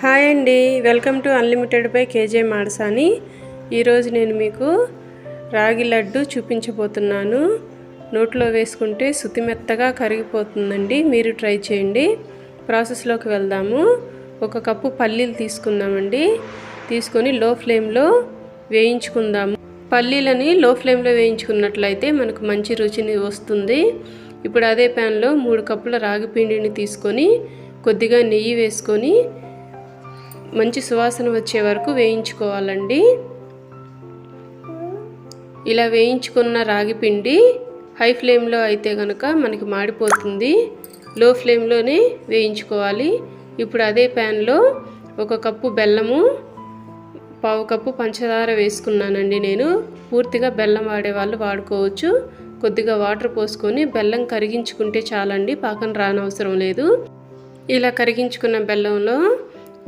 Hi అండి. Welcome to unlimited by KJ Madasani. ఈరోజు నేను మీకు రాగి లడ్డు చూపించబోతున్నాను. నోట్లో వేసుకుంటే శుతిమెత్తగా కరిగిపోతుందండి. మీరు ట్రై చేయండి. ప్రాసెస్లోకి వెళ్దాము. ఒక కప్పు పల్లీలు తీసుకుందామండి. తీసుకొని లో ఫ్లేమ్లో వేయించుకుందాము. పల్లీలని లో ఫ్లేమ్లో వేయించుకున్నట్లయితే మనకు మంచి రుచిని వస్తుంది. ఇప్పుడు అదే ప్యాన్లో మూడు కప్పుల రాగి పిండిని తీసుకొని కొద్దిగా నెయ్యి వేసుకొని మంచి సువాసన వచ్చే వరకు వేయించుకోవాలండి. ఇలా వేయించుకున్న రాగి పిండి హై ఫ్లేమ్లో అయితే కనుక మనకి మాడిపోతుంది. లో ఫ్లేమ్లోనే వేయించుకోవాలి. ఇప్పుడు అదే ప్యాన్లో ఒక కప్పు బెల్లము పావు కప్పు పంచదార వేసుకున్నానండి నేను. పూర్తిగా బెల్లం వాడే వాళ్ళు వాడుకోవచ్చు. కొద్దిగా వాటర్ పోసుకొని బెల్లం కరిగించుకుంటే చాలండి పాకం రానవసరం లేదు. ఇలా కరిగించుకున్న బెల్లంలో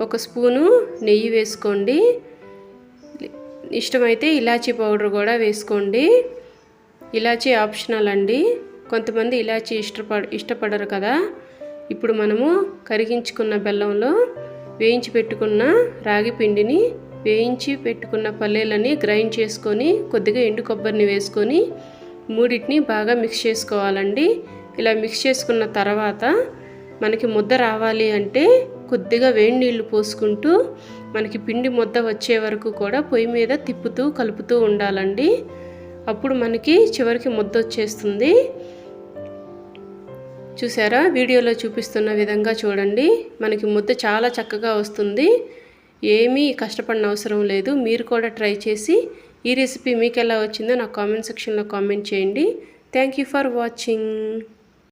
ఒక స్పూను నెయ్యి వేసుకోండి. ఇష్టమైతే ఇలాచీ పౌడర్ కూడా వేసుకోండి. ఇలాచీ ఆప్షనల్ అండి. కొంతమంది ఇలాచీ ఇష్టపడ ఇష్టపడరు కదా. ఇప్పుడు మనము కరిగించుకున్న బెల్లంలో వేయించి పెట్టుకున్న రాగి పిండిని వేయించి పెట్టుకున్న పల్లీలని గ్రైండ్ చేసుకొని కొద్దిగా ఎండు కొబ్బరిని వేసుకొని మూడింటిని బాగా మిక్స్ చేసుకోవాలండి. ఇలా మిక్స్ చేసుకున్న తర్వాత మనకి ముద్ద రావాలి అంటే కొద్దిగా వేడి నీళ్ళు పోసుకుంటూ మనకి పిండి ముద్ద వచ్చే వరకు కూడా పొయ్యి మీద తిప్పుతూ కలుపుతూ ఉండాలండి. అప్పుడు మనకి చివరికి ముద్ద వచ్చేస్తుంది. చూసారా? వీడియోలో చూపిస్తున్న విధంగా చూడండి. మనకి ముద్ద చాలా చక్కగా వస్తుంది. ఏమీ కష్టపడిన అవసరం లేదు. మీరు కూడా ట్రై చేసి ఈ రెసిపీ మీకు ఎలా వచ్చిందో నా కామెంట్ సెక్షన్లో కామెంట్ చేయండి. Thank you for watching.